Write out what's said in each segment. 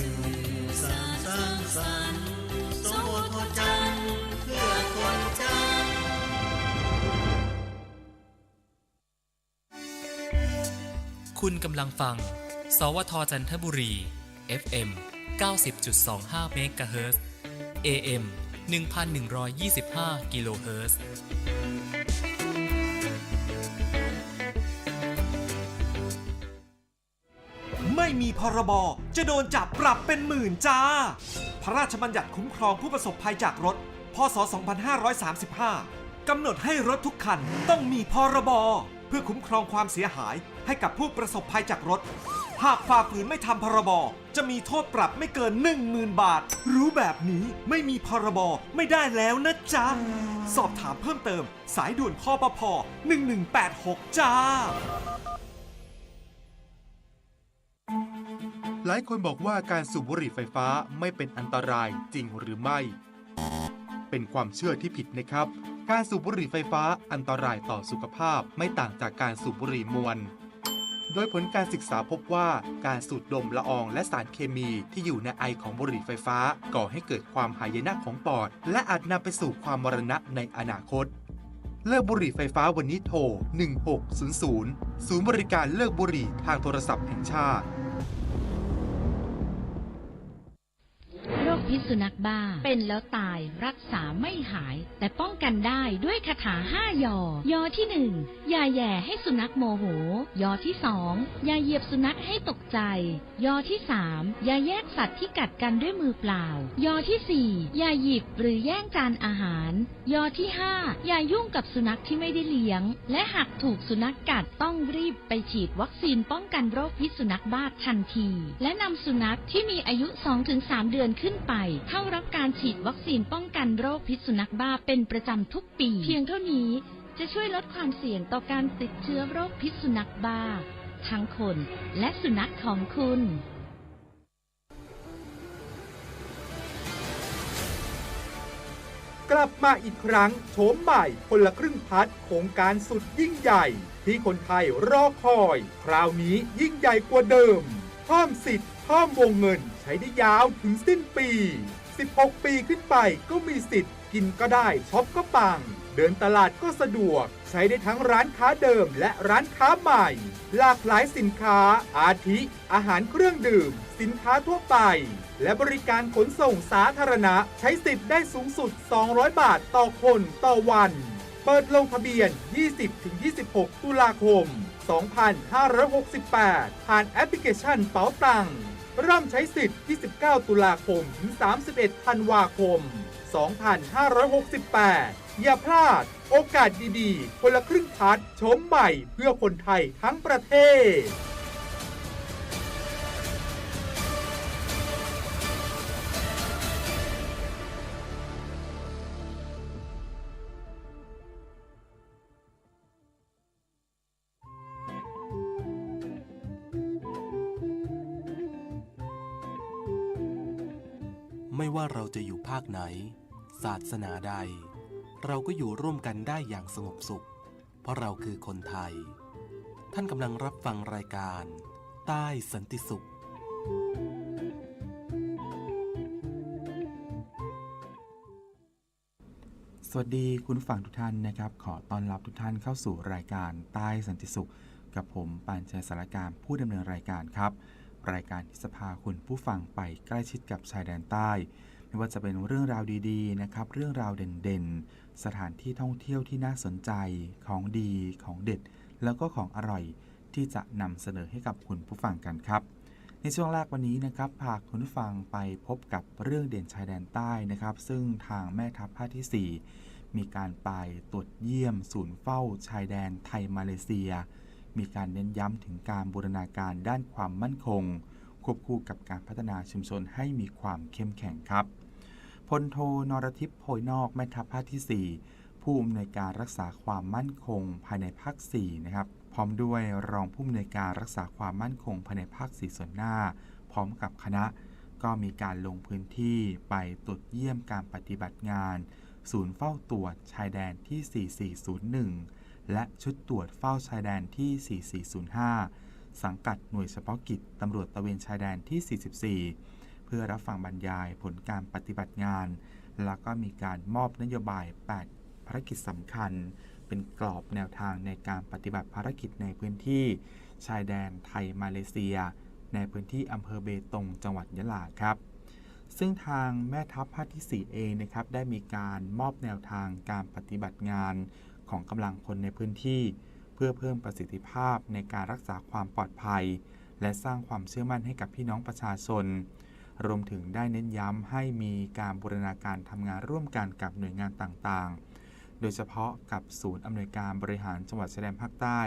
สื่อสารสร้างสรรค์สมบูรณ์ทจันเพื่อคนจันคุณกำลังฟัง สวทจันทบุรี FM 90.25เมกะเฮิรตซ์ AM 1125 กิโลเฮิรตซ์ไม่มีพรบ จะโดนจับปรับเป็นหมื่นจ้า พระราชบัญญัติคุ้มครองผู้ประสบภัยจากรถ พศ 2535 กำหนดให้รถทุกคันต้องมีพรบ เพื่อคุ้มครองความเสียหายให้กับผู้ประสบภัยจากรถ หากฝ่าฝืนไม่ทำพรบ จะมีโทษปรับไม่เกิน 10,000 บาท รู้แบบนี้ไม่มีพรบไม่ได้แล้วนะจ๊ะ สอบถามเพิ่มเติม สายด่วนข้อปพ1186 จ้า หลายคนบอกว่าการสูบบุหรี่ไฟฟ้าไม่เป็นอันตรายจริงหรือไม่ เป็นความเชื่อที่ผิดนะครับ การสูบบุหรี่ไฟฟ้าอันตรายต่อสุขภาพไม่ต่างจากการสูบบุหรี่มวล โดยผลการศึกษาพบว่าการสูดดมละอองและสารเคมีที่อยู่ในไอของบุหรี่ไฟฟ้า ก่อให้เกิดความหายนะของปอด และอาจนำไปสู่ความมรณะในอนาคตเลิกบุหรี่ไฟฟ้าวันนี้โทร 1600 ศูนย์บริการเลิกบุหรี่ทางโทรศัพท์แห่งชาติ พิษสุนัขบ้า เป็นแล้วตายรักษาไม่หาย แต่ป้องกันได้ด้วยคาถาห้ายอ ยอที่หนึ่งยาแย่ให้สุนัขโมโห ยอที่สองยาเหยียบสุนัขให้ตกใจ ยอที่สามยาแยกสัตว์ที่กัดกันด้วยมือเปล่า ยอที่สี่ยาหยิบหรือแย่งจานอาหาร ยอที่ห้าอย่ายุ่งกับสุนัขที่ไม่ได้เลี้ยง และหากถูกสุนัขกัดต้องรีบไปฉีดวัคซีนป้องกันโรคพิษสุนัขบ้าทันที และนำสุนัขที่มีอายุ 2-3 เดือนขึ้นไปเข้ารับการฉีดวัคซีนป้องกันโรคพิษสุนัขบ้าเป็นประจำทุกปี เพียงเท่านี้จะช่วยลดความเสี่ยงต่อการติดเชื้อโรคพิษสุนัขบ้า ทั้งคนและสุนัขของคุณกลับมาอีกครั้งโฉมใหม่คนละครึ่งพัดโครงการสุดยิ่งใหญ่ ที่คนไทยรอคอย คราวนี้ยิ่งใหญ่กว่าเดิมเพิ่มสิทธิ์ เพิ่มวงเงินใช้ได้ยาวถึงสิ้นปี 16 ปีขึ้นไปก็มีสิทธิ์ กินก็ได้ช็อปก็ปัง เดินตลาดก็สะดวก ใช้ได้ทั้งร้านค้าเดิมและร้านค้าใหม่ หลากหลายสินค้า อาทิ อาหารเครื่องดื่ม สินค้าทั่วไป และบริการขนส่งสาธารณะ ใช้สิทธิ์ได้สูงสุด 200 บาทต่อคนต่อวันเปิดลงทะเบียน 20-26 ตุลาคม 2568 ผ่านแอปพลิเคชันเป๋าตัง เริ่มใช้สิทธิ์ 29 ตุลาคม ถึง 31 ธันวาคม 2568 อย่าพลาด โอกาสดีๆ คนละครึ่งพัดชมใหม่เพื่อคนไทยทั้งประเทศ จะอยู่ภาคไหน ศาสนาใด เราก็อยู่ร่วมกันได้อย่างสงบสุข เพราะเราคือคนไทย ท่านกำลังรับฟังรายการ ใต้สันติสุข สวัสดีคุณผู้ฟังทุกท่านนะครับ ขอต้อนรับทุกท่านเข้าสู่รายการใต้สันติสุข กับผมปานชัยสารการผู้ดำเนินรายการครับรายการที่จะพาคุณผู้ฟังไปใกล้ชิดกับชายแดนใต้ ไม่ว่าจะเป็นเรื่องราวดีๆนะครับ เรื่องราวเด่นๆ สถานที่ท่องเที่ยวที่น่าสนใจของดีของเด็ด แล้วก็ของอร่อยที่จะนำเสนอให้กับคุณผู้ฟังกันครับ ในช่วงแรกวันนี้นะครับพาคุณผู้ฟังไปพบกับเรื่องเด่นชายแดนใต้นะครับ ซึ่งทางแม่ทัพภาคที่ 4 มีการไปตรวจเยี่ยม ศูนย์เฝ้า ชายแดนไทยมาเลเซีย มีการเน้นย้ำถึงการบูรณาการด้านความมั่นคง ควบคู่กับการพัฒนาชุมชนให้มีความเข้มแข็งครับพลโทนรทิพย์โพยนอกแม่ทัพภาคที่ 4 ผู้อำนวยการรักษาความมั่นคงภายในภาค 4 นะครับ พร้อมด้วยรองผู้อำนวยการรักษาความมั่นคงภายในภาค 4 ส่วนหน้า พร้อมกับคณะ ก็มีการลงพื้นที่ไปตรวจเยี่ยมการปฏิบัติงาน ศูนย์เฝ้าตรวจชายแดนที่ 4401 และชุดตรวจเฝ้าชายแดนที่ 4405 สังกัดหน่วยเฉพาะกิจตำรวจตะเวนชายแดนที่ 44 เพื่อรับฟังบรรยายผลการปฏิบัติงาน แล้วก็มีการมอบนโยบาย 8 ภารกิจสำคัญ เป็นกรอบแนวทางในการปฏิบัติภารกิจในพื้นที่ ชายแดนไทยมาเลเซีย ในพื้นที่อำเภอเบตงจังหวัดยะลาครับซึ่งทางแม่ทัพภาคที่ 4 เองนะครับ ได้มีการมอบแนวทางการปฏิบัติงานของกำลังพลในพื้นที่ พื่อเพิ่มประสิทธิภาพในการรักษาความปลอดภัย และสร้างความเชื่อมั่นให้กับพี่น้องประชาชน รวมถึงได้เน้นย้ำให้มีการบูรณาการทำงานร่วมกันกับหน่วยงานต่างๆ โดยเฉพาะกับศูนย์อำนวยการบริหารจังหวัดชายแดนภาคใต้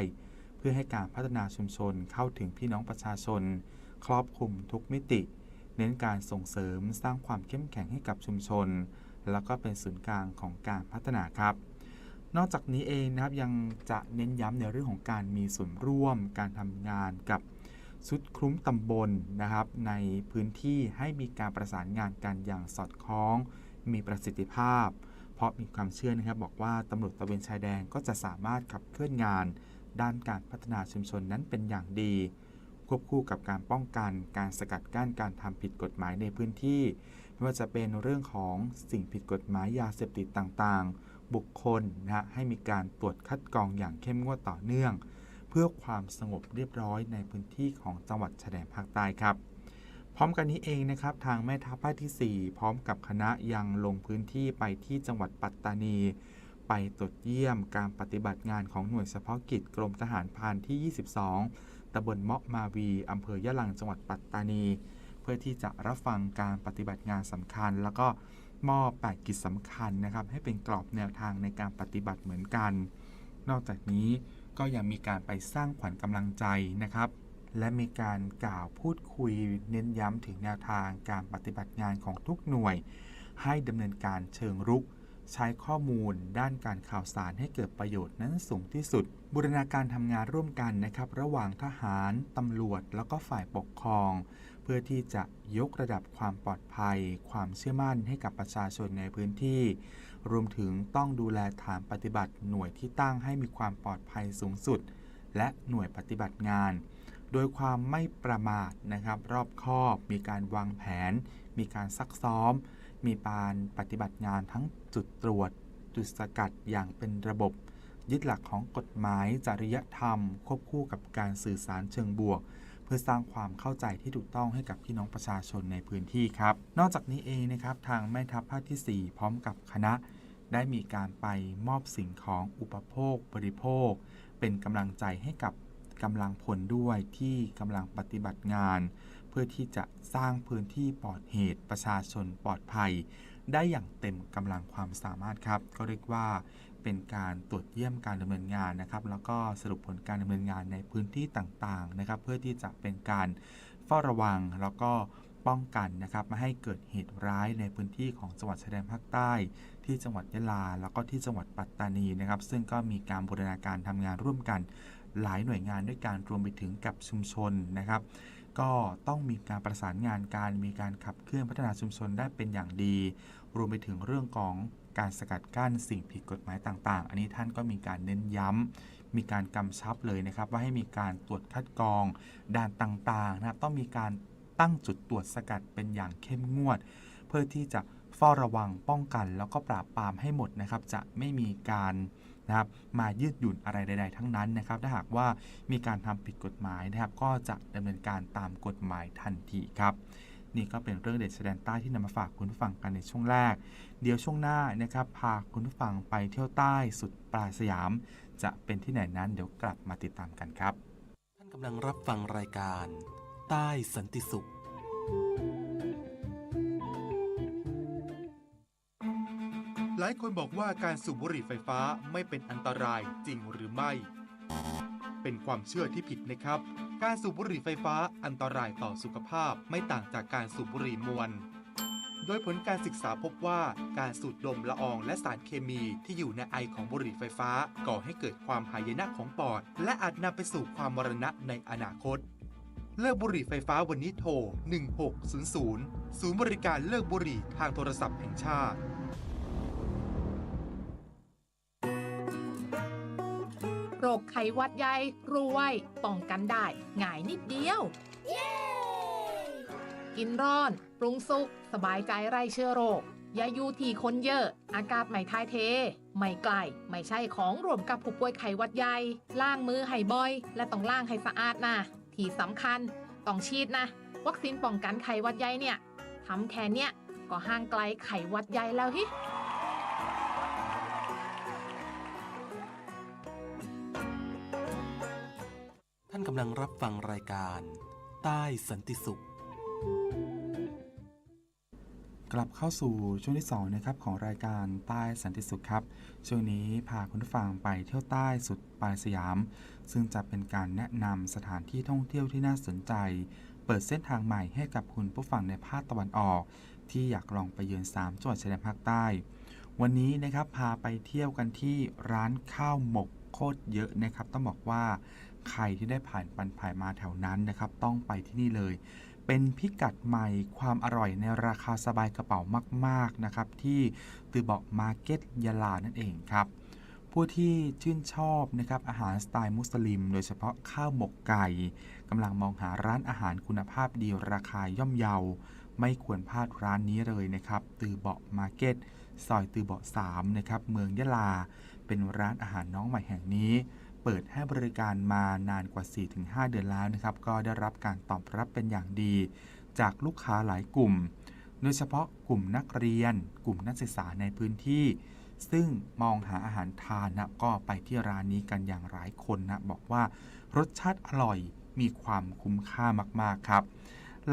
เพื่อให้การพัฒนาชุมชนเข้าถึงพี่น้องประชาชน ครอบคลุมทุกมิติ เน้นการส่งเสริมสร้างความเข้มแข็งให้กับชุมชน แล้วก็เป็นศูนย์กลางของการพัฒนาครับ นอกจากนี้เองนะครับยังจะเน้นย้ำในเรื่องของการมีส่วนร่วม การทำงานกับชุดคลุ้มตำบลนะครับ ในพื้นที่ให้มีการประสานงานกันอย่างสอดคล้อง มีประสิทธิภาพ เพราะมีความเชื่อนะครับ บอกว่าตำรวจตะเวนชายแดนก็จะสามารถขับเคลื่อนงาน ด้านการพัฒนาชุมชนนั้นเป็นอย่างดี ควบคู่กับการป้องกันการสกัดกั้นการทำผิดกฎหมายในพื้นที่ ไม่ว่าจะเป็นเรื่องของสิ่งผิดกฎหมายยาเสพติดต่างๆ บุคคลนะฮะให้มีการตรวจคัดกรองอย่างเข้มงวดต่อเนื่อง เพื่อความสงบเรียบร้อยในพื้นที่ของจังหวัดชายแดนภาคใต้ครับ พร้อมกันนี้เองนะครับทางแม่ทัพภาคที่ 4 พร้อมกับคณะยังลงพื้นที่ไปที่จังหวัดปัตตานี ไปตรวจเยี่ยมการปฏิบัติงานของหน่วยเฉพาะกิจกรมทหารพานที่ 22ตำบลเมาะมาวีอำเภอยะลังจังหวัดปัตตานี เพื่อที่จะรับฟังการปฏิบัติงานสำคัญ แล้วก็ มอบแปดกิจสำคัญนะครับ ให้เป็นกรอบแนวทางในการปฏิบัติเหมือนกัน นอกจากนี้ก็ยังมีการไปสร้างขวัญกำลังใจนะครับ และมีการกล่าวพูดคุยเน้นย้ำถึงแนวทางการปฏิบัติงานของทุกหน่วย ให้ดำเนินการเชิงรุก ใช้ข้อมูล ด้านการข่าวสารให้เกิดประโยชน์นั้นสูงที่สุด บูรณาการทำงานร่วมกันนะครับ ระหว่างทหารตำรวจ แล้วก็ฝ่ายปกครอง เพื่อที่จะยกระดับความปลอดภัย ความเชื่อมั่นให้กับประชาชนในพื้นที่ รวมถึงต้องดูแลฐานปฏิบัติหน่วยที่ตั้งให้มีความปลอดภัยสูงสุด และหน่วยปฏิบัติงาน โดยความไม่ประมาทนะครับ รอบคอบ มีการวางแผน มีการซักซ้อม มีการปฏิบัติงานทั้งจุดตรวจ จุดสกัดอย่างเป็นระบบ ยึดหลักของกฎหมายจริยธรรม ควบคู่กับการสื่อสารเชิงบวก พื่อสร้างความเข้าใจที่ถูกต้องให้กับพี่น้องประชาชนในพื้นที่ครับ นอกจากนี้เองนะครับทางแม่ทัพภาคที่ 4 พร้อมกับคณะ ได้มีการไปมอบสิ่งของอุปโภค บริโภค เป็นกำลังใจให้กับกำลังพลด้วยที่กำลังปฏิบัติงาน เพื่อที่จะสร้างพื้นที่ปลอดเหตุประชาชนปลอดภัย ได้อย่างเต็มกำลังความสามารถครับ ก็เรียกว่า เป็นการตรวจเยี่ยมการดำเนินงานนะครับ แล้วก็สรุปผลการดำเนินงานในพื้นที่ต่างๆนะครับ เพื่อที่จะเป็นการเฝ้าระวังแล้วก็ป้องกันนะครับไม่ให้เกิดเหตุร้ายในพื้นที่ของจังหวัดชายแดนภาคใต้ ที่จังหวัดยะลา แล้วก็ที่จังหวัดปัตตานีนะครับ ซึ่งก็มีการบูรณาการทำงานร่วมกัน หลายหน่วยงานด้วยการรวมไปถึงกับชุมชนนะครับ ก็ต้องมีการประสานงานการมีการขับเคลื่อนพัฒนาชุมชนได้เป็นอย่างดี รวมไปถึงเรื่องของ การสกัดกั้นสิ่งผิดกฎหมายต่างๆ อันนี้ท่านก็มีการเน้นย้ำมีการกำชับเลยนะครับ ว่าให้มีการตรวจคัดกรองด่านต่างๆนะครับต้องมีการตั้งจุดตรวจสกัดเป็นอย่างเข้มงวด เพื่อที่จะเฝ้าระวังป้องกันแล้วก็ปราบปรามให้หมดนะครับ จะไม่มีการนะครับมายืดหยุ่นอะไรใด ๆ ทั้งนั้นนะครับ ถ้าหากว่ามีการทำผิดกฎหมายนะครับ ก็จะดำเนินการตามกฎหมายทันทีครับ นี่ก็เป็นเรื่องเด็ดแสดงใต้ที่นำมาฝากคุณผู้ฟังกันในช่วงแรก เดี๋ยวช่วงหน้านะครับพาคุณผู้ฟังไปเที่ยวใต้สุดปลายสยาม จะเป็นที่ไหนนั้นเดี๋ยวกลับมาติดตามกันครับ ท่านกำลังรับฟังรายการ ใต้สันติสุขหลายคนบอกว่าการสูบบุหรี่ไฟฟ้าไม่เป็นอันตรายจริงหรือไม่ เป็นความเชื่อที่ผิดนะครับ การสูบบุหรี่ไฟฟ้าอันตรายต่อสุขภาพไม่ต่างจากการสูบบุหรี่มวล โดยผลการศึกษาพบว่าการสูดดมละอองและสารเคมีที่อยู่ในไอของบุหรี่ไฟฟ้า ก่อให้เกิดความหายนะของปอด และอาจนำไปสู่ความมรณะในอนาคต เลิกบุหรี่ไฟฟ้าวันนี้โทร 1600 ศูนย์บริการเลิกบุหรี่ทางโทรศัพท์แห่งชาติ โรคไข้หวัดใหญ่รวยป้องกันได้ง่ายนิดเดียว กินร้อน ปรุงสุก สบายใจไร้เชื้อโรค อย่าอยู่ที่คนเยอะ อากาศไม่ทายเท ไม่ไกล ไม่ใช่ของรวมกับผู้ป่วยไข้หวัดใหญ่ ล้างมือให้บ่อย และต้องล้างให้สะอาดนะ ที่สำคัญ ต้องฉีดนะ วัคซีนป้องกันไข้หวัดใหญ่เนี่ยทำแค่เนี้ยก็ห่างไกลไข้หวัดใหญ่แล้วฮิานกำลังรับฟังรายการ ใต้สันติสุข กลับเข้าสู่ช่วงที่2นะครับของรายการใต้สันติสุขครับ ช่วงนี้พาคุณผู้ฟังไปเที่ยวใต้สุดปลายสยาม ซึ่งจะเป็นการแนะนำสถานที่ท่องเที่ยวที่น่าสนใจ เปิดเส้นทางใหม่ให้กับคุณผู้ฟังในภาคตะวันออก ที่อยากลองไปเยือน3จังหวัดชายแดนภาคใต้ วันนี้นะครับพาไปเที่ยวกันที่ร้านข้าวหมกโคตรเยอะนะครับ ต้องบอกว่า ใครที่ได้ผ่านปันผ่านมาแถวนั้นนะครับ ต้องไปที่นี่เลย เป็นพิกัดใหม่ความอร่อยในราคาสบายกระเป๋ามาก ๆ นะครับ ที่ตือบอกมาร์เก็ตยาลานั่นเองครับ ผู้ที่ชื่นชอบนะครับอาหารสไตล์มุสลิม โดยเฉพาะข้าวหมกไก่กำลังมองหาร้านอาหารคุณภาพดีราคาย่อมเยาไม่ควรพลาดร้านนี้เลยนะครับ ตือเบาะมาร์เก็ตซอยตือเบาะ3นะครับ เมืองยะลา เป็นร้านอาหารน้องใหม่แห่งนี้ เปิดให้บริการมานานกว่า 4-5 เดือนแล้วนะครับ ก็ได้รับการตอบรับเป็นอย่างดี จากลูกค้าหลายกลุ่ม โดยเฉพาะกลุ่มนักเรียน กลุ่มนักศึกษาในพื้นที่ ซึ่งมองหาอาหารทานนะก็ไปที่ร้านนี้กันอย่างหลายคนนะบอกว่ารสชาติอร่อยมีความคุ้มค่ามากๆครับ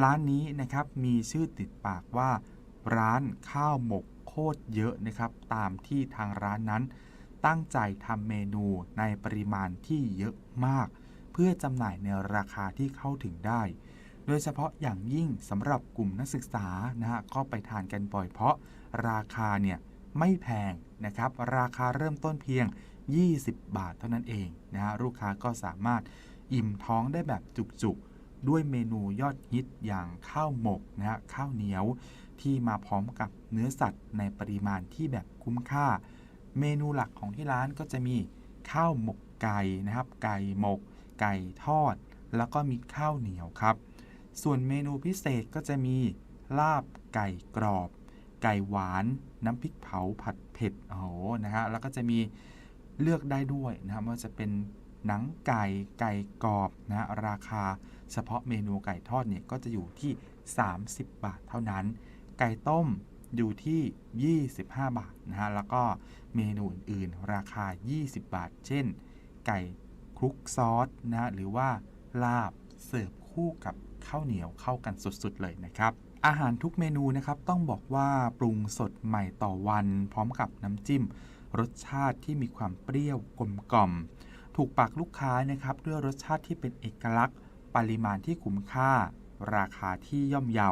ร้านนี้นะครับมีชื่อติดปากว่า ร้านข้าวหมกโคตรเยอะนะครับ ตามที่ทางร้านนั้น ตั้งใจทำเมนูในปริมาณที่เยอะมาก เพื่อจำหน่ายในราคาที่เข้าถึงได้ โดยเฉพาะอย่างยิ่งสำหรับกลุ่มนักศึกษานะฮะก็ไปทานกันบ่อย เพราะราคาเนี่ยไม่แพงนะครับ ราคาเริ่มต้นเพียง 20 บาทเท่านั้นเองนะฮะลูกค้าก็สามารถอิ่มท้องได้แบบจุกๆ ด้วยเมนูยอดฮิตอย่างข้าวหมกนะฮะข้าวเหนียวที่มาพร้อมกับเนื้อสัตว์ในปริมาณที่แบบคุ้มค่า เมนูหลักของที่ร้านก็จะมีข้าวหมกไก่นะครับ ไก่หมก ไก่ทอด แล้วก็มีข้าวเหนียวครับ ส่วนเมนูพิเศษก็จะมีลาบไก่กรอบ ไก่หวาน น้ำพริกเผาผัดเผ็ดโอ้โหนะฮะแล้วก็จะมีเลือกได้ด้วยนะครับว่าจะเป็นหนังไก่ไก่กรอบนะฮะราคาเฉพาะเมนูไก่ทอดเนี่ยก็จะอยู่ที่ 30 บาทเท่านั้น ไก่ต้มอยู่ที่ 25 บาทนะฮะแล้วก็ เมนูอื่นๆ ราคา 20 บาท เช่น ไก่คลุกซอสนะหรือว่าลาบเสิร์ฟคู่กับข้าวเหนียวเข้ากันสุดๆเลยนะครับอาหารทุกเมนูนะครับต้องบอกว่าปรุงสดใหม่ต่อวัน พร้อมกับน้ำจิ้ม รสชาติที่มีความเปรี้ยวกลมกล่อม ถูกปากลูกค้านะครับด้วยรสชาติที่เป็นเอกลักษณ์ ปริมาณที่คุ้มค่า ราคาที่ย่อมเยา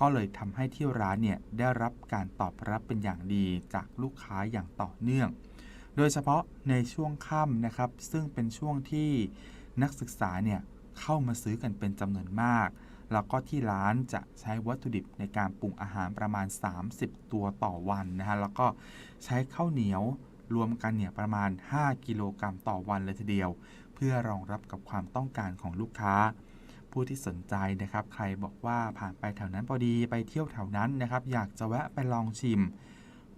ก็เลยทำให้ที่ร้านเนี่ยได้รับการตอบรับเป็นอย่างดีจากลูกค้าอย่างต่อเนื่อง โดยเฉพาะในช่วงค่ำนะครับ ซึ่งเป็นช่วงที่นักศึกษาเนี่ยเข้ามาซื้อกันเป็นจำนวนมาก แล้วก็ที่ร้านจะใช้วัตถุดิบในการปรุงอาหารประมาณ 30 ตัวต่อวันนะฮะ แล้วก็ใช้ข้าวเหนียวรวมกันเนี่ยประมาณ 5 กิโลกรัมต่อวันเลยทีเดียว เพื่อรองรับกับความต้องการของลูกค้า ผู้ที่สนใจนะครับ ใครบอกว่าผ่านไปแถวนั้นพอดีไปเที่ยวแถวนั้นนะครับ อยากจะแวะไปลองชิม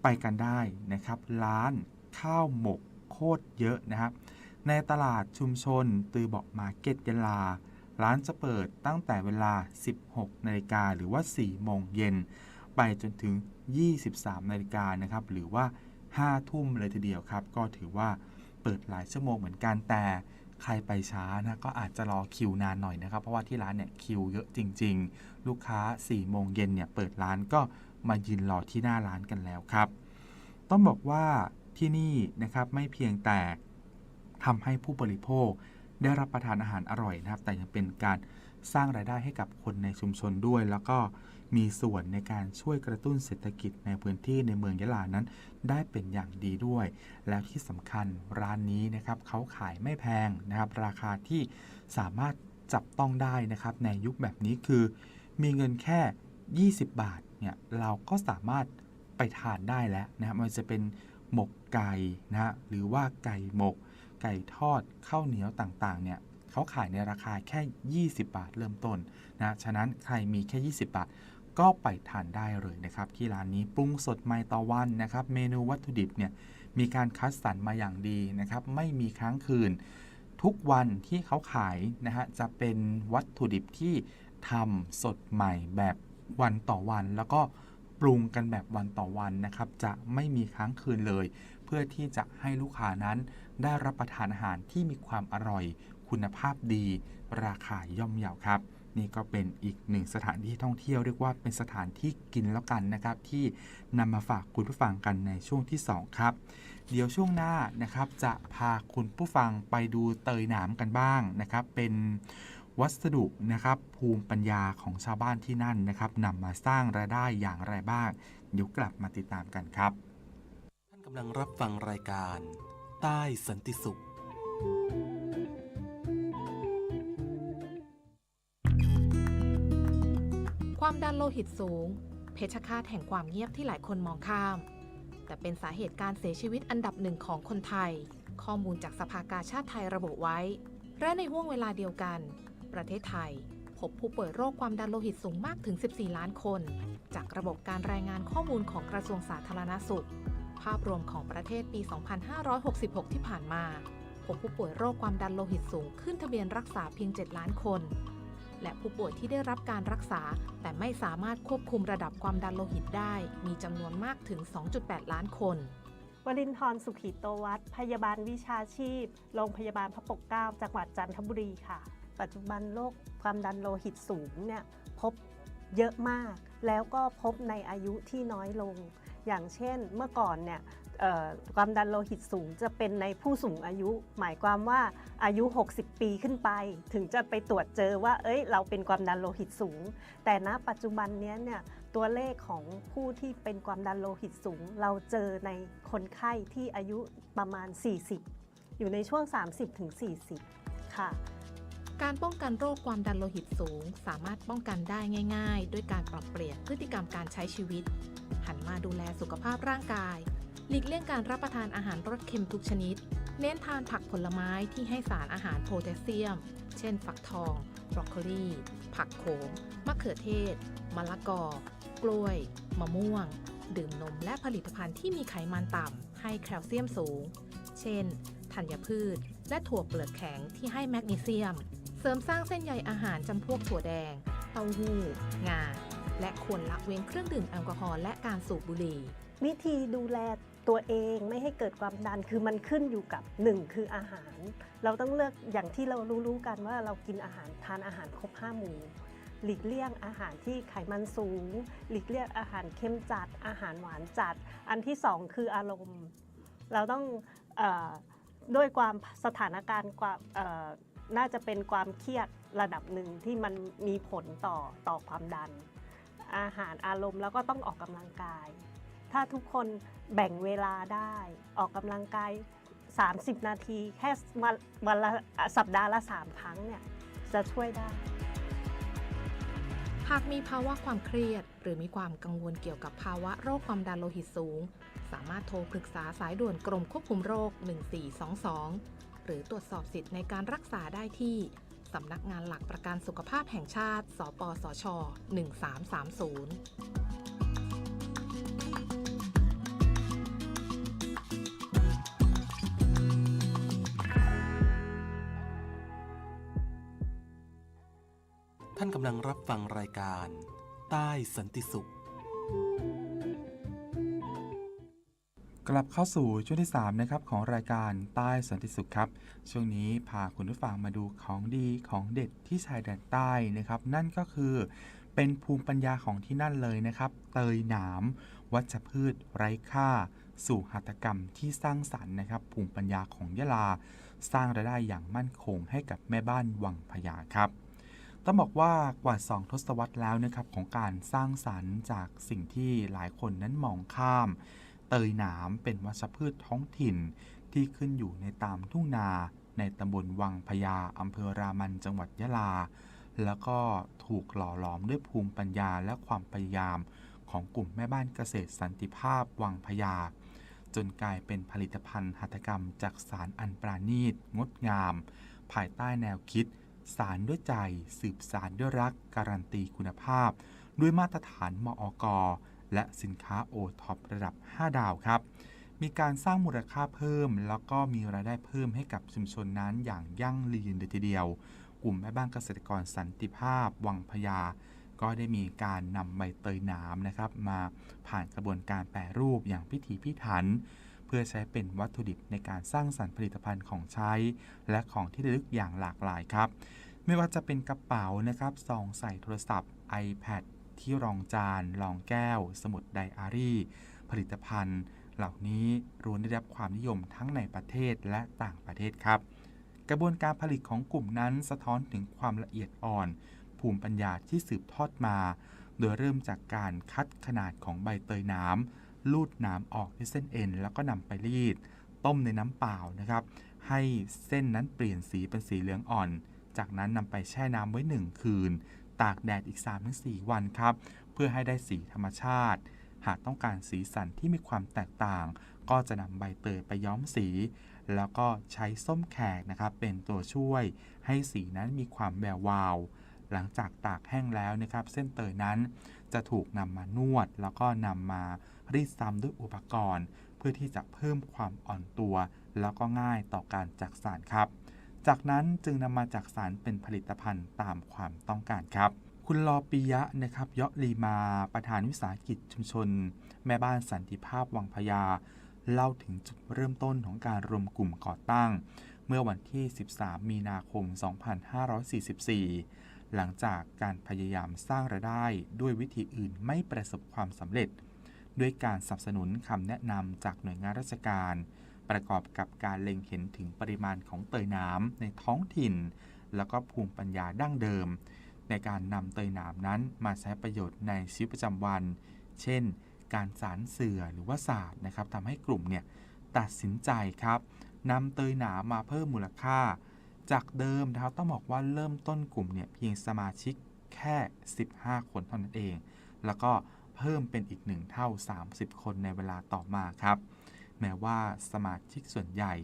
ไปกันได้นะครับ ร้านข้าวหมกโคตรเยอะนะครับ ในตลาดชุมชนตือบอกมาเก็ตยะลา ร้านจะเปิดตั้งแต่เวลา 16 นาฬิกาหรือว่า 4 โมงเย็น ไปจนถึง 23 นาฬิกานะครับ หรือว่า 5 ทุ่มเลยทีเดียวครับ ก็ถือว่าเปิดหลายชั่วโมงเหมือนกันแต่ ใครไปช้านะก็อาจจะรอคิวนานหน่อยนะครับ เพราะว่าที่ร้านเนี่ยคิวเยอะจริง ๆ ลูกค้า4โมงเย็นเนี่ยเปิดร้านก็มายืนรอที่หน้าร้านกันแล้วครับ ต้องบอกว่าที่นี่นะครับไม่เพียงแต่ทำให้ผู้บริโภคได้รับประทานอาหารอร่อยนะครับ แต่ยังเป็นการสร้างรายได้ให้กับคนในชุมชนด้วย แล้วก็ มีส่วนในการช่วยกระตุ้นเศรษฐกิจในพื้นที่ในเมืองยะลานั้น ได้เป็นอย่างดีด้วย แล้วที่สำคัญร้านนี้นะครับเขาขายไม่แพงนะครับ ราคาที่สามารถจับต้องได้นะครับ ในยุคแบบนี้คือ มีเงินแค่ 20 บาทเนี่ยเราก็สามารถไปทานได้แล้วนะครับมันจะเป็นหมกไก่นะฮะหรือว่าไก่หมก ไก่ทอดข้าวเหนียวต่างๆเนี่ยเขาขายในราคาแค่ 20 บาทเริ่มต้นนะ ฉะนั้นใครมีแค่ 20 บาท ก็ไปทานได้เลยนะครับที่ร้านนี้ปรุงสดใหม่ต่อวันนะครับ เมนูวัตถุดิบเนี่ยมีการคัดสรรมาอย่างดีนะครับ ไม่มีค้างคืน ทุกวันที่เขาขายนะฮะจะเป็นวัตถุดิบที่ทำสดใหม่แบบวันต่อวัน แล้วก็ปรุงกันแบบวันต่อวันนะครับ จะไม่มีค้างคืนเลย เพื่อที่จะให้ลูกค้านั้นได้รับประทานอาหารที่มีความอร่อย คุณภาพดี ราคาย่อมเยาครับ นี่ก็เป็นอีกหนึ่งสถานที่ท่องเที่ยวเรียกว่าเป็นสถานที่กินแล้วกันนะครับ ที่นำมาฝากคุณผู้ฟังกันในช่วงที่ 2 ครับ เดี๋ยวช่วงหน้านะครับจะพาคุณผู้ฟังไปดูเตยหนามกันบ้างนะครับ เป็นวัสดุนะครับภูมิปัญญาของชาวบ้านที่นั่นนะครับนำมาสร้างรายได้อย่างไรบ้างเดี๋ยวกลับมาติดตามกันครับ ท่านกำลังรับฟังรายการ ใต้สันติสุข ความดันโลหิตสูง เพชฌฆาตแห่งความเงียบที่หลายคนมองข้าม แต่เป็นสาเหตุการเสียชีวิตอันดับหนึ่งของคนไทย ข้อมูลจากสภากาชาติไทยระบุไว้ และในห่วงเวลาเดียวกัน ประเทศไทย พบผู้ป่วยโรคความดันโลหิตสูงมากถึง 14 ล้านคน จากระบบการรายงานข้อมูลของกระทรวงสาธารณสุข ภาพรวมของประเทศปี 2566 ที่ผ่านมาพบผู้ป่วยโรคความดันโลหิตสูงขึ้นทะเบียนรักษาเพียง 7 ล้านคน และผู้ป่วยที่ได้รับการรักษา แต่ไม่สามารถควบคุมระดับความดันโลหิตได้ มีจำนวนมากถึง 2.8 ล้านคนวรินทร์สุขีโตวัฒพยาบาลวิชาชีพ โรงพยาบาลพระปกเกล้าจังหวัดจันทบุรีค่ะ ปัจจุบันโรคความดันโลหิตสูงเนี่ยพบเยอะมาก แล้วก็พบในอายุที่น้อยลง อย่างเช่นเมื่อก่อนเนี่ย ความดันโลหิตสูงจะเป็นในผู้สูงอายุ หมายความว่าอายุ 60 ปีขึ้นไป ถึงจะไปตรวจเจอว่า เอ้ย เราเป็นความดันโลหิตสูง แต่ณปัจจุบันนี้เนี่ยตัวเลขของผู้ที่เป็นความดันโลหิตสูง เราเจอในคนไข้ที่อายุประมาณ 40 อยู่ในช่วง 30-40 ค่ะการป้องกันโรคความดันโลหิตสูง สามารถป้องกันได้ง่าย ๆ ด้วยการปรับเปลี่ยนพฤติกรรมการใช้ชีวิต หันมาดูแลสุขภาพร่างกาย หลีกเลี่ยงการรับประทานอาหารรสเค็มทุกชนิด เน้นทานผักผลไม้ที่ให้สารอาหารโพแทสเซียม เช่น ฝักทอง บรอกโคลี ผักโขม มะเขือเทศ มะละกอ กล้วย มะม่วง ดื่มนมและผลิตภัณฑ์ที่มีไขมันต่ำ ให้แคลเซียมสูง เช่น ธัญพืช และถั่วเปลือกแข็งที่ให้แมกนีเซียม เสริมสร้างเส้นใยอาหารจำพวกถั่วแดง เต้าหู้ งา และควรละเว้นเครื่องดื่มแอลกอฮอล์และการสูบบุหรี่วิธีดูแล ตัวเองไม่ให้เกิดความดันคือมันขึ้นอยู่กับ 1 คืออาหาร เราต้องเลือกอย่างที่เรารู้ๆกันว่าเรากินอาหารทานอาหารครบห้าหมู่หลีกเลี่ยงอาหารที่ไขมันสูง หลีกเลี่ยงอาหารเค็มจัด อาหารหวานจัด อันที่สองคืออารมณ์ เราต้องอด้วยความสถานการณ์ความน่าจะเป็นความเครียดระดับหนึ่งที่มันมีผลต่อต่อความดัน อาหารอารมณ์แล้วก็ต้องออกกำลังกาย ถ้าทุกคนแบ่งเวลาได้ออกกำลังกาย 30 นาที แค่วันวันละสัปดาห์ละ 3 ครั้งเนี่ยจะช่วยได้ หากมีภาวะความเครียด หรือมีความกังวลเกี่ยวกับภาวะโรคความดันโลหิตสูง สามารถโทรปรึกษาสายด่วนกรมควบคุมโรค 1422 หรือตรวจสอบสิทธิ์ในการรักษาได้ที่สำนักงานหลักประกันสุขภาพแห่งชาติ สปสช 1330 กำลังรับฟังรายการ ใต้สันติสุข กลับเข้าสู่ช่วงที่3นะครับของรายการใต้สันติสุขครับ ช่วงนี้พาคุณผู้ฟังมาดูของดีของเด็ดที่ชายแดนใต้นะครับ นั่นก็คือเป็นภูมิปัญญาของที่นั่นเลยนะครับ เตยหนาม วัชพืช ไร้ค่า สู่หัตถกรรมที่สร้างสรรค์นะครับ ภูมิปัญญาของยะลา สร้างรายได้อย่างมั่นคงให้กับแม่บ้านวังพญาครับ ต้องบอกว่ากว่า 2 ทศวรรษแล้วนะครับของการสร้างสรรค์จากสิ่งที่หลายคนนั้นมองข้าม เตยหนามเป็นวัชพืชท้องถิ่น ที่ขึ้นอยู่ในตามทุ่งนา ในตำบลวังพญาอำเภอรามันจังหวัดยะลา แล้วก็ถูกหล่อหลอมด้วยภูมิปัญญาและความพยายาม ของกลุ่มแม่บ้านเกษตรสันติภาพวังพญาจนกลายเป็นผลิตภัณฑ์หัตถกรรมจากสารอันปราณีตงดงาม ภายใต้แนวคิด สารด้วยใจ สืบสารด้วยรัก การันตีคุณภาพ ด้วยมาตรฐานมอกและสินค้าโอท็อประดับ 5 ดาวครับ มีการสร้างมูลค่าเพิ่ม แล้วก็มีรายได้เพิ่มให้กับชุมชนนั้นอย่างยั่งยืนเลยทีเดียว กลุ่มแม่บ้านเกษตรกรสันติภาพ วังพญาก็ได้มีการนำใบเตยนามนะครับ มาผ่านกระบวนการแปรรูปอย่างพิถีพิถัน เพื่อใช้เป็นวัตถุดิบในการสร้างสรรค์ผลิตภัณฑ์ของใช้ และของที่ระลึกอย่างหลากหลายครับ ไม่ว่าจะเป็นกระเป๋านะครับซองใส่โทรศัพท์ iPad ที่รองจานรองแก้ว สมุดไดอารี่ ผลิตภัณฑ์ เหล่านี้รวนได้รับความนิยมทั้งในประเทศและต่างประเทศครับ กระบวนการผลิตของกลุ่มนั้นสะท้อนถึงความละเอียดอ่อน ภูมิปัญญาที่สืบทอดมา โดยเริ่มจากการคัดขนาดของใบเตยน้ำ ลูดน้ำออกด้วยเส้นเอ็น แล้วก็นำไปรีด ต้มในน้ำเปล่านะครับ ให้เส้นนั้นเปลี่ยนสีเป็นสีเหลืองอ่อน จากนั้นนำไปแช่น้ำไว้ 1 คืน ตากแดดอีก 3-4 วันครับ เพื่อให้ได้สีธรรมชาติ หากต้องการสีสันที่มีความแตกต่าง ก็จะนำใบเตยไปย้อมสี แล้วก็ใช้ส้มแขกนะครับ เป็นตัวช่วย ให้สีนั้นมีความแวววาวหลังจากตากแห้งแล้วนะครับ เส้นเตยนั้นจะถูกนำมานวด แล้วก็นำมา รีดซ้ำด้วยอุปกรณ์ เพื่อที่จะเพิ่มความอ่อนตัว แล้วก็ง่ายต่อการจักสานครับ จากนั้นจึงนำมาจักสารเป็นผลิตภัณฑ์ตามความต้องการครับ คุณลอปิยะนะครับยะลีมา ประธานวิสาหกิจชุมชน แม่บ้านสันติภาพวังพญาเล่าถึงจุดเริ่มต้นของการรวมกลุ่มก่อตั้ง เมื่อวันที่ 13 มีนาคม 2544 หลังจากการพยายามสร้างรายได้ด้วยวิธีอื่นไม่ประสบความสำเร็จ ด้วยการสนับสนุนคำแนะนำจากหน่วยงานราชการ ประกอบกับการเล็งเห็นถึงปริมาณของเตยน้ำในท้องถิ่น แล้วก็ภูมิปัญญาดั้งเดิม ในการนำเตยนามนั้นมาใช้ประโยชน์ในชีวิตประจำวัน เช่น การสารเสื่อหรือว่าศาสตร์นะครับทำให้กลุ่มเนี่ยตัดสินใจครับนำเตยหนามมาเพิ่มมูลค่า จากเดิมนะครับต้องบอกว่าเริ่มต้นกลุ่มเนี่ยเพียงสมาชิกแค่ 15 คนเท่านั้นเอง แล้วก็ เพิ่มเป็นอีกหนึ่งเท่า 30 คนในเวลาต่อมาครับ แม้ว่าสมาชิกส่วนใหญ่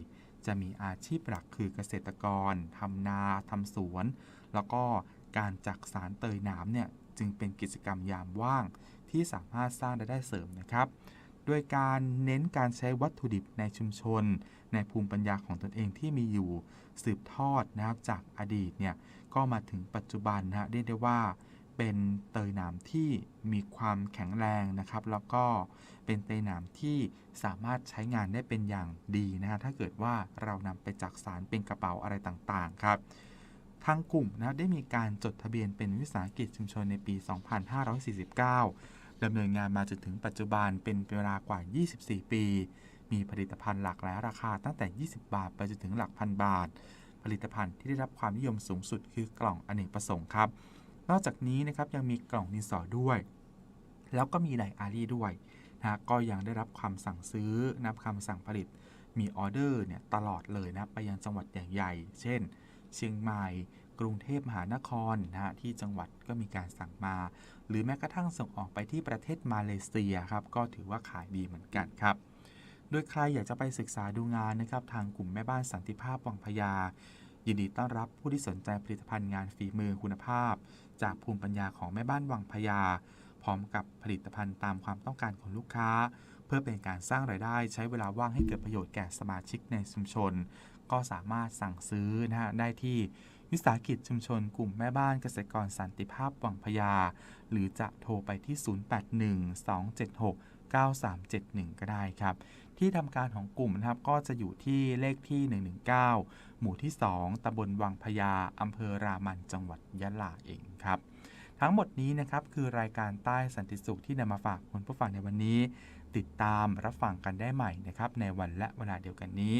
จะมีอาชีพหลักคือเกษตรกรทำนาทำสวน แล้วก็การจักสารเตยนามเนี่ยจึงเป็นกิจกรรมยามว่างที่สามารถสร้างรายได้เสริมนะครับ โดยการเน้นการใช้วัตถุดิบในชุมชน ในภูมิปัญญาของตนเองที่มีอยู่ สืบทอดนะครับจากอดีตเนี่ยก็มาถึงปัจจุบันนะฮะเรียกได้ว่า เป็นเตยหนามที่มีความแข็งแรงนะครับ แล้วก็เป็นเตยหนามที่สามารถใช้งานได้เป็นอย่างดีนะฮะถ้าเกิดว่าเรานำไปจักสารเป็นกระเป๋าอะไรต่างๆครับทางกลุ่มนะได้มีการจดทะเบียนเป็นวิสาหกิจชุมชนในปี 2549 ดำเนินงานมาจนถึงปัจจุบันเป็นเวลากว่า 24 ปี มีผลิตภัณฑ์หลากหลายราคาตั้งแต่ 20 บาท ไปจนถึงหลักพันบาท ผลิตภัณฑ์ที่ได้รับความนิยมสูงสุดคือกล่องอเนกประสงค์ครับ นอกจากนี้นะครับยังมีกล่องดินสอด้วย แล้วก็มีไดอารี่ด้วยนะก็ยังได้รับความสั่งซื้อนับคำสั่งผลิต มีออเดอร์เนี่ยตลอดเลยนะไปยังจังหวัดใหญ่ ๆ เช่น เชียงใหม่ กรุงเทพมหานครนะฮะที่จังหวัดก็มีการสั่งมา หรือแม้กระทั่งส่งออกไปที่ประเทศมาเลเซียครับก็ถือว่าขายดีเหมือนกันครับโดยใครอยากจะไปศึกษาดูงานนะครับทางกลุ่มแม่บ้านสันติภาพวังพญา ยินดีต้อนรับผู้ที่สนใจผลิตภัณฑ์งานฝีมือคุณภาพ จากภูมิปัญญาของแม่บ้านวังพญาพร้อมกับผลิตภัณฑ์ตามความต้องการของลูกค้า เพื่อเป็นการสร้างรายได้ใช้เวลาว่างให้เกิดประโยชน์แก่สมาชิกในชุมชน ก็สามารถสั่งซื้อนะฮะได้ที่วิสาหกิจชุมชนกลุ่มแม่บ้านเกษตรกรสันติภาพวังพญาหรือจะโทรไปที่ 9371 ก็ได้ครับ ที่ทำการของกลุ่มนะครับก็จะอยู่ที่เลขที่ 119 หมู่ที่ 2ตำบลวังพญาอำเภอรามันจังหวัดยะลาเองครับทั้งหมดนี้นะครับคือรายการใต้สันติสุขที่นำมาฝากคุณผู้ฟังในวันนี้ ติดตามรับฟังกันได้ใหม่นะครับในวันและเวลาเดียวกันนี้